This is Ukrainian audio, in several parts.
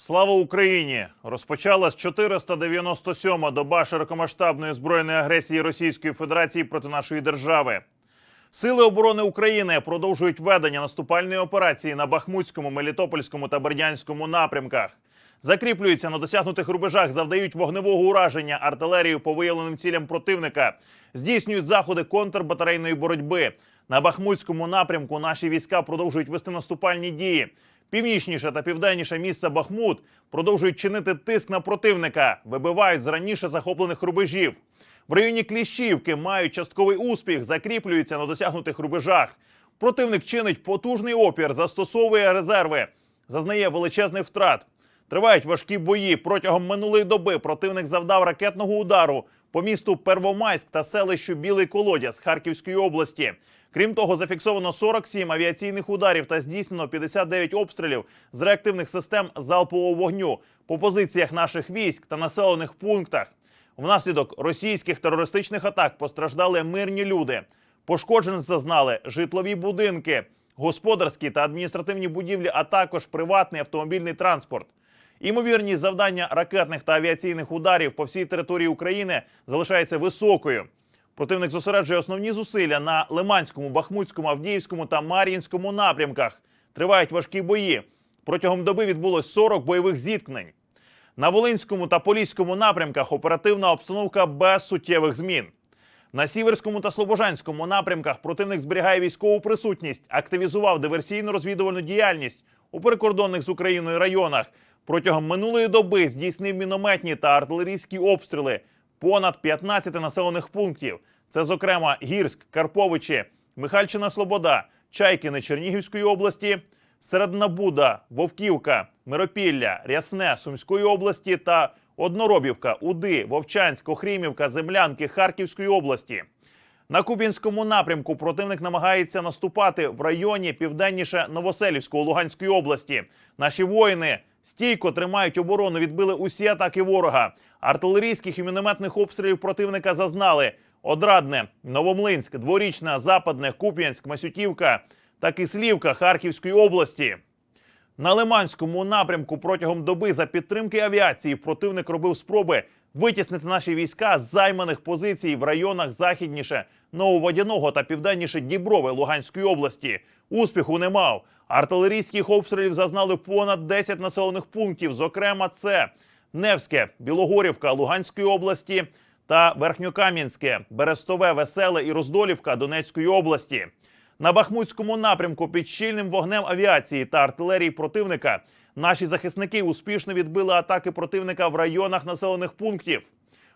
Слава Україні! Розпочалась 497-ма доба широкомасштабної збройної агресії Російської Федерації проти нашої держави. Сили оборони України продовжують ведення наступальної операції на Бахмутському, Мелітопольському та Бердянському напрямках. Закріплюються на досягнутих рубежах, завдають вогневого ураження артилерію по виявленим цілям противника, здійснюють заходи контрбатарейної боротьби. На Бахмутському напрямку наші війська продовжують вести наступальні дії. Північніше та південніше місце Бахмут продовжують чинити тиск на противника, вибивають з раніше захоплених рубежів. В районі Кліщівки мають частковий успіх, закріплюються на досягнутих рубежах. Противник чинить потужний опір, застосовує резерви, зазнає величезних втрат. Тривають важкі бої. Протягом минулої доби противник завдав ракетного удару по місту Первомайськ та селищу Білий Колодязь Харківської області. Крім того, зафіксовано 47 авіаційних ударів та здійснено 59 обстрілів з реактивних систем залпового вогню по позиціях наших військ та населених пунктах. Внаслідок російських терористичних атак постраждали мирні люди. Пошкоджень зазнали житлові будинки, господарські та адміністративні будівлі, а також приватний автомобільний транспорт. Імовірність завдання ракетних та авіаційних ударів по всій території України залишається високою. Противник зосереджує основні зусилля на Лиманському, Бахмутському, Авдіївському та Мар'їнському напрямках. Тривають важкі бої. Протягом доби відбулось 40 бойових зіткнень. На Волинському та Поліському напрямках оперативна обстановка без суттєвих змін. На Сіверському та Слобожанському напрямках противник зберігає військову присутність, активізував диверсійно-розвідувальну діяльність у прикордонних з Україною районах. Протягом минулої доби здійснив мінометні та артилерійські обстріли понад 15 населених пунктів. Це, зокрема, Гірськ, Карповичі, Михальчина Слобода, Чайкини Чернігівської області, Середнабуда, Вовківка, Миропілля, Рясне Сумської області та Одноробівка, Уди, Вовчанськ, Охрімівка, Землянки Харківської області. На Кубінському напрямку противник намагається наступати в районі південніше Новоселівського Луганської області. Наші воїни стійко тримають оборону, відбили усі атаки ворога. Артилерійських і мінометних обстрілів противника зазнали Одрадне, Новомлинськ, Дворічна, Западне, Куп'янськ, Масютівка та Кислівка Харківської області. На Лиманському напрямку протягом доби за підтримки авіації противник робив спроби витіснити наші війська з займаних позицій в районах західніше Нововодяного та південніше Діброви Луганської області. Успіху не мав. Артилерійських обстрілів зазнали понад 10 населених пунктів. Зокрема, це Невське, Білогорівка Луганської області та Верхньокам'янське, Берестове, Веселе і Роздолівка Донецької області. На Бахмутському напрямку під щільним вогнем авіації та артилерії противника наші захисники успішно відбили атаки противника в районах населених пунктів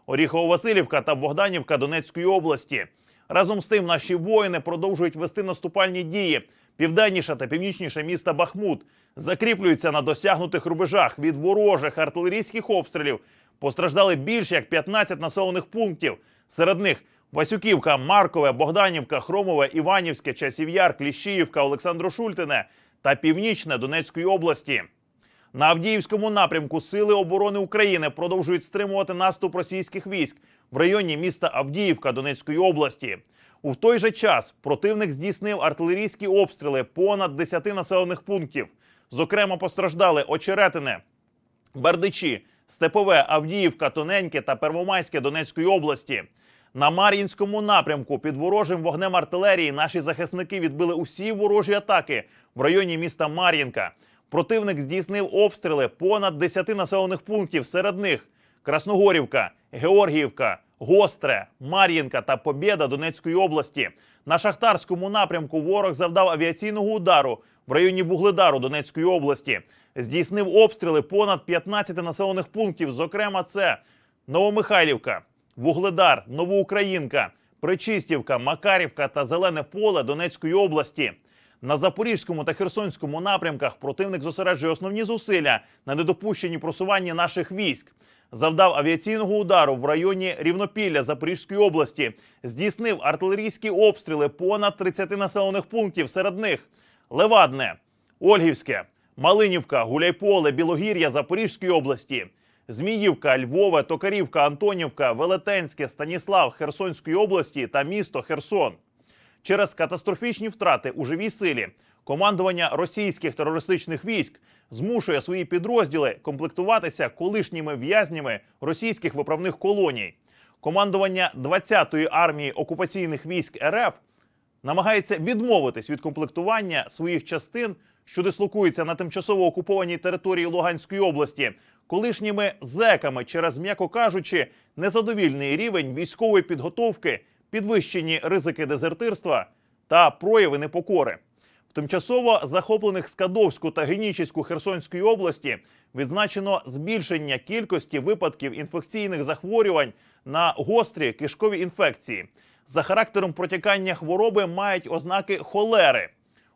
Оріхово-Василівка та Богданівка Донецької області. Разом з тим, наші воїни продовжують вести наступальні дії південніше та північніше міста Бахмут, закріплюються на досягнутих рубежах від ворожих артилерійських обстрілів. Постраждали більше як 15 населених пунктів. Серед них Васюківка, Маркове, Богданівка, Хромове, Іванівське, Часів'яр, Кліщіївка, Олександро-Шультине та Північне Донецької області. На Авдіївському напрямку Сили оборони України продовжують стримувати наступ російських військ в районі міста Авдіївка Донецької області. У той же час противник здійснив артилерійські обстріли понад 10 населених пунктів. Зокрема, постраждали Очеретине, Бердичі, Степове, Авдіївка, Тоненьке та Первомайське Донецької області. На Мар'їнському напрямку під ворожим вогнем артилерії наші захисники відбили усі ворожі атаки в районі міста Мар'їнка. Противник здійснив обстріли понад 10 населених пунктів. Серед них Красногорівка, Георгіївка, Гостре, Мар'їнка та Побєда Донецької області. На шахтарському напрямку ворог завдав авіаційного удару в районі Вугледару Донецької області. Здійснив обстріли понад 15 населених пунктів. Зокрема, це Новомихайлівка, Вугледар, Новоукраїнка, Причистівка, Макарівка та Зелене Поле Донецької області. На Запорізькому та Херсонському напрямках противник зосереджує основні зусилля на недопущенні просування наших військ. Завдав авіаційного удару в районі Рівнопілля Запорізької області, здійснив артилерійські обстріли понад 30 населених пунктів. Серед них Левадне, Ольгівське, Малинівка, Гуляйполе, Білогір'я Запорізької області, Зміївка, Львове, Токарівка, Антонівка, Велетенське, Станіслав Херсонської області та місто Херсон. Через катастрофічні втрати у живій силі командування російських терористичних військ змушує свої підрозділи комплектуватися колишніми в'язнями російських виправних колоній. Командування 20-ї армії окупаційних військ РФ намагається відмовитись від комплектування своїх частин, що дислокуються на тимчасово окупованій території Луганської області, колишніми зеками через, м'яко кажучи, незадовільний рівень військової підготовки, підвищені ризики дезертирства та прояви непокори. Тимчасово захоплених Скадовську та Генічеську Херсонської області відзначено збільшення кількості випадків інфекційних захворювань на гострі кишкові інфекції. За характером протікання хвороби мають ознаки холери.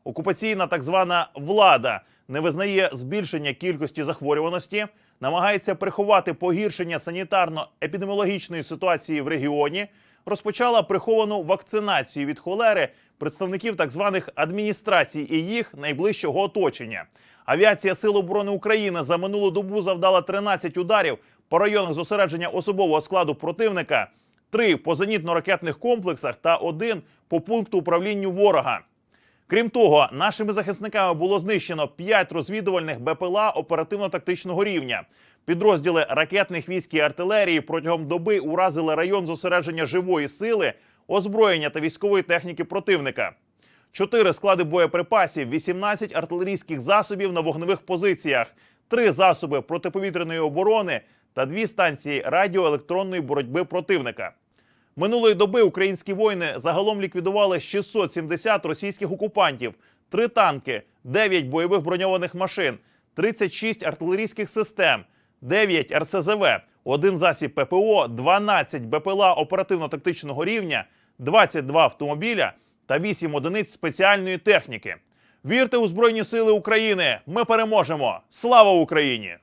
Окупаційна так звана влада не визнає збільшення кількості захворюваності, намагається приховати погіршення санітарно-епідеміологічної ситуації в регіоні, розпочала приховану вакцинацію від холери представників так званих адміністрацій і їх найближчого оточення. Авіація Сил оборони України за минулу добу завдала 13 ударів по районах зосередження особового складу противника, три по зенітно-ракетних комплексах та один по пункту управління ворога. Крім того, нашими захисниками було знищено 5 розвідувальних БПЛА оперативно-тактичного рівня. Підрозділи ракетних військ і артилерії протягом доби уразили район зосередження живої сили, озброєння та військової техніки противника. Чотири склади боєприпасів, 18 артилерійських засобів на вогневих позиціях, три засоби протиповітряної оборони та дві станції радіоелектронної боротьби противника. Минулої доби українські воїни загалом ліквідували 670 російських окупантів, 3 танки, 9 бойових броньованих машин, 36 артилерійських систем, 9 РСЗВ, один засіб ППО, 12 БПЛА оперативно-тактичного рівня, 22 автомобіля та 8 одиниць спеціальної техніки. Вірте у Збройні Сили України! Ми переможемо! Слава Україні!